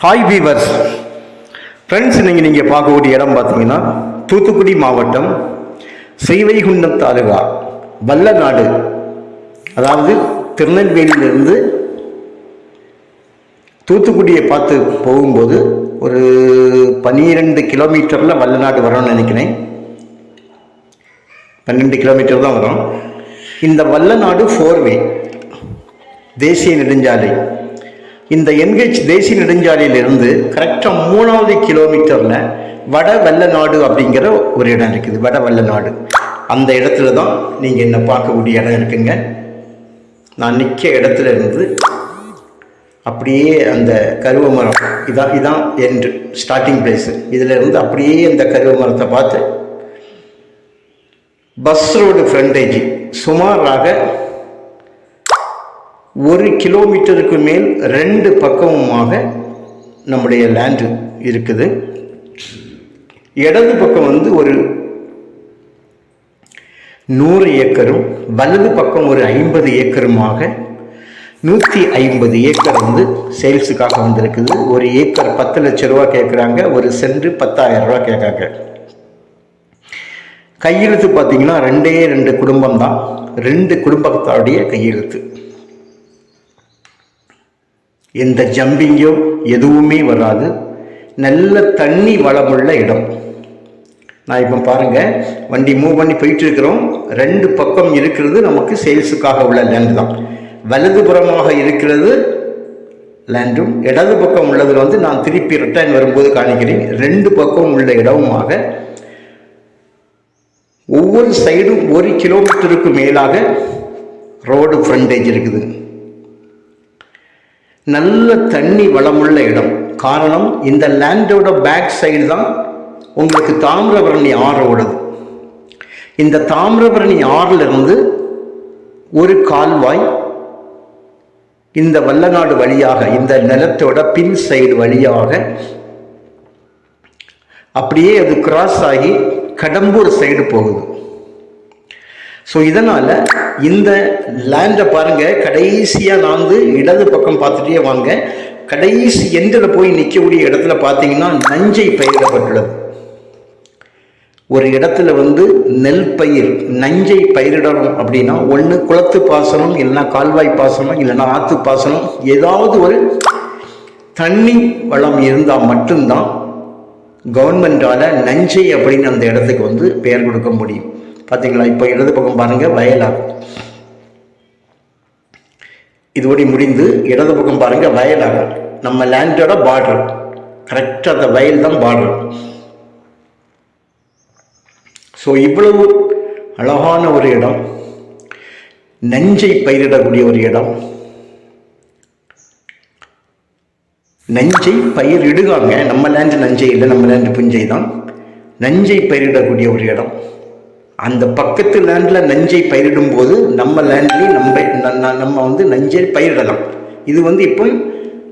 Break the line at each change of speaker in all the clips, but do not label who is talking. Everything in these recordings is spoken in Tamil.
ஹாய் வீவர்ஸ் ஃப்ரெண்ட்ஸ் நீங்கள் நீங்கள் பார்க்கக்கூடிய இடம் பார்த்தீங்கன்னா தூத்துக்குடி மாவட்டம் ஸ்ரீவைகுண்டம் தாலுகா வல்லநாடு. அதாவது திருநெல்வேலியிலிருந்து தூத்துக்குடியை பார்த்து போகும்போது ஒரு பன்னிரெண்டு கிலோமீட்டரில் வல்லநாடு வரணும்னு நினைக்கிறேன். பன்னெண்டு கிலோமீட்டர் தான் வரும். இந்த வல்லநாடு ஃபோர்வே தேசிய நெடுஞ்சாலை. இந்த என்ஹெச் தேசிய நெடுஞ்சாலையிலிருந்து கரெக்டாக மூணாவது கிலோமீட்டரில் வட வெள்ளநாடு அப்படிங்கிற ஒரு இடம் இருக்குது. வட வெள்ளநாடு அந்த இடத்துல தான் நீங்கள் என்னை பார்க்கக்கூடிய இடம் இருக்குங்க. நான் நிற்க இடத்துல இருந்து அப்படியே அந்த கருவ மரம் இதான் இதான் என்று ஸ்டார்டிங் பிளேஸு இதில் இருந்து அப்படியே அந்த கருவ மரத்தை பார்த்து பஸ் ரோடு ஃப்ரண்டேஜ் சுமாராக ஒரு கிலோமீட்டருக்கு மேல் ரெண்டு பக்கமுமாக நம்முடைய லேண்டு இருக்குது. இடது பக்கம் வந்து ஒரு நூறு ஏக்கரும் வலது பக்கம் ஒரு ஐம்பது ஏக்கருமாக நூற்றி ஐம்பது ஏக்கர் வந்து சேல்ஸுக்காக வந்திருக்குது. ஒரு ஏக்கர் பத்து லட்ச ரூபா கேட்குறாங்க ஒரு சென்று பத்தாயிரம் ரூபா கேட்காங்க கையெழுத்து பார்த்தீங்கன்னா ரெண்டே ரெண்டு குடும்பம் தான் ரெண்டு குடும்பத்தாருடைய கையெழுத்து. எந்த ஜம்பிங்கோ எதுவுமே வராது. நல்ல தண்ணி வளமுள்ள இடம். நான் இப்போ பாருங்க வண்டி மூவ் பண்ணி போயிட்டு இருக்கிறோம் ரெண்டு பக்கம் இருக்கிறது நமக்கு சேல்ஸுக்காக உள்ள லேண்டு தான். வலதுபுறமாக இருக்கிறது லேண்டும் இடது பக்கம் உள்ளதில் வந்து நான் திருப்பி ரிட்டர்ன் வரும்போது காணிக்கிறேன். ரெண்டு பக்கம் உள்ள இடமுமாக ஒவ்வொரு சைடும் ஒரு கிலோமீட்டருக்கு மேலாக ரோடு ஃப்ரண்டேஜ் இருக்குது. நல்ல தண்ணி வளமுள்ள இடம். காரணம் இந்த லேண்டோட பேக் சைடு தான் உங்களுக்கு தாமிரபரணி ஆறு ஓடுது. இந்த தாமிரபரணி ஆறிலிருந்து ஒரு கால்வாய் இந்த வல்லநாடு வழியாக இந்த நிலத்தோட பின் சைடு வழியாக அப்படியே அது கிராஸ் ஆகி கடம்பூர் சைடு போகுது. ஸோ இதனால் இந்த லேண்டை பாருங்கள் கடைசியாக நான் வந்து இடது பக்கம் பார்த்துட்டே வாங்க. கடைசி எண்டில் போய் நிற்கக்கூடிய இடத்துல பார்த்தீங்கன்னா நஞ்சை பயிரிடப்பட்டுள்ளது. ஒரு இடத்துல வந்து நெல் பயிர் நஞ்சை பயிரிடணும் அப்படின்னா ஒன்று குளத்து பாசனம் இல்லைன்னா கால்வாய் பாசனம் இல்லைன்னா ஆற்று பாசனம் ஏதாவது ஒரு தண்ணி வளம் இருந்தால் மட்டும்தான் கவர்மெண்டால் நஞ்சை அப்படின்னு அந்த இடத்துக்கு வந்து பெயர் கொடுக்க முடியும். பார்த்தீங்களா இப்போ இடது பக்கம் பாருங்கள் வயலாகும் இதுபடி முடிந்து இடது பக்கம் பாருங்கள் வயலாகும் நம்ம லேண்டோட பார்டர் கரெக்டாக அந்த வயல் தான் பார்டர் ஸோ இவ்வளவு அழகான ஒரு இடம். நஞ்சை பயிரிடக்கூடிய ஒரு இடம். நஞ்சை பயிரிடுகாங்க. நம்ம லேண்டு நஞ்சை இல்லை நம்ம லேண்டு புஞ்சை தான். நஞ்சை பயிரிடக்கூடிய ஒரு இடம். அந்த பக்கத்து லேண்டில் நஞ்சை பயிரிடும் போது நம்ம லேண்ட்லேயும் நம்ம நம்ம வந்து நஞ்சை பயிரிடலாம். இது வந்து இப்போ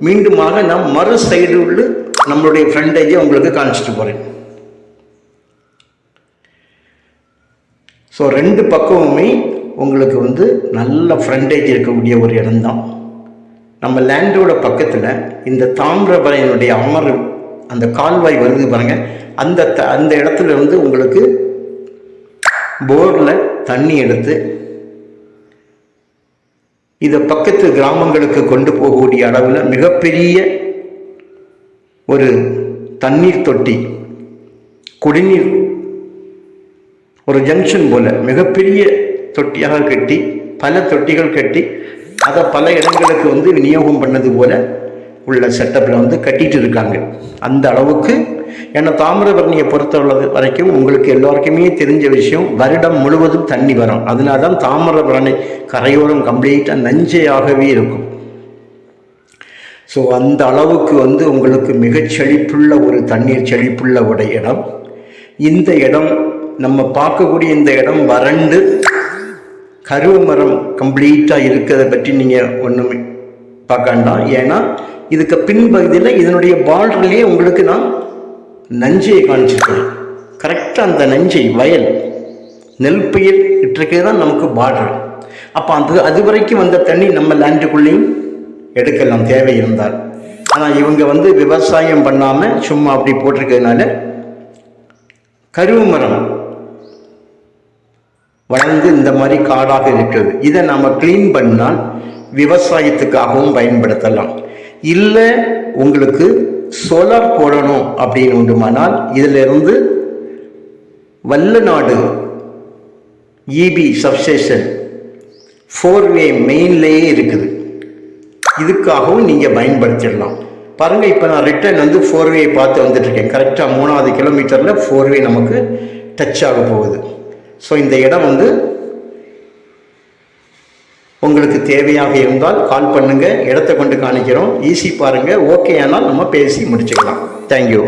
மீண்டுமாக நான் மறு சைடு உள்ள நம்மளுடைய ஃப்ரண்டேஜை உங்களுக்கு காமிச்சிட்டு போகிறேன் ஸோ ரெண்டு பக்கமுமே உங்களுக்கு வந்து நல்ல ஃப்ரண்டேஜ் இருக்கக்கூடிய ஒரு இடம்தான். நம்ம லேண்டோட பக்கத்தில் இந்த தாமிரபரணியினுடைய அமர் அந்த கால்வாய் வருது பாருங்கள் அந்த த அந்த இடத்துல வந்து உங்களுக்கு போரில் தண்ணி எடுத்து இதை பக்கத்து கிராமங்களுக்கு கொண்டு போகக்கூடிய அளவில் மிகப்பெரிய ஒரு தண்ணீர் தொட்டி குடிநீர் ஒரு ஜங்ஷன் போல மிகப்பெரிய தொட்டியாக கட்டி பல தொட்டிகள் கட்டி அதை பல இடங்களுக்கு வந்து விநியோகம் பண்ணது போல உள்ள செட்டப்பில் வந்து கட்டிட்டு இருக்காங்க. அந்த அளவுக்கு ஏன்னா தாமிரபரணியை பொறுத்த வரைக்கும் உங்களுக்கு எல்லோருக்குமே தெரிஞ்ச விஷயம் வருடம் முழுவதும் தண்ணி வரும். அதனால தான் தாமிரபரணி கரையோரம் கம்ப்ளீட்டாக நஞ்சையாகவே இருக்கும். ஸோ அந்த அளவுக்கு வந்து உங்களுக்கு மிகச் செழிப்புள்ள ஒரு தண்ணீர் செழிப்புள்ள ஒரு இடம். இந்த இடம் நம்ம பார்க்கக்கூடிய இந்த இடம் வறண்டு கருவ மரம் கம்ப்ளீட்டாக இருக்கிறத பற்றி நீங்கள் ஒன்றுமே பார்க்க வேண்டாம். ஏன்னா இதுக்கு பின்பகுதியில் இதனுடைய பார்டர்லேயே உங்களுக்கு நான் நஞ்சையை காணிச்சிருக்கணும் கரெக்டாக அந்த நஞ்சை வயல் நெல் பயிர் இட்டிருக்கே தான் நமக்கு பார்டர். அப்போ அந்த அது வரைக்கும் வந்த தண்ணி நம்ம லேண்டுக்குள்ளேயும் எடுக்கலாம் தேவை இருந்தால் ஆனால் இவங்க வந்து விவசாயம் பண்ணாமல் சும்மா அப்படி போட்டிருக்கிறதுனால கருவு மரம் வளர்ந்து இந்த மாதிரி காடாக இருக்கிறது. இதை நாம் க்ளீன் பண்ணால் விவசாயத்துக்காகவும் பயன்படுத்தலாம். இல்லை உங்களுக்கு சோலார் போடணும் அப்படின்னு உண்டுமானால் இதிலிருந்து Vallanadu EB substation four way மெயின்லேயே இருக்குது. இதுக்காகவும் நீங்கள் பயன்படுத்திடலாம். பாருங்கள் இப்போ நான் ரிட்டர்ன் வந்து ஃபோர் வே பார்த்து வந்துட்டுருக்கேன். கரெக்டாக மூணாவது கிலோமீட்டரில் ஃபோர் வே நமக்கு டச் ஆக போகுது. ஸோ இந்த இடம் வந்து தேவையாக இருந்தால் கால் பண்ணுங்கள் இடத்த கொண்டு காணிக்கிறோம். ஈஸி பாருங்கள் ஓகே ஆனால் நம்ம பேசி முடிச்சுக்கலாம். தேங்க்யூ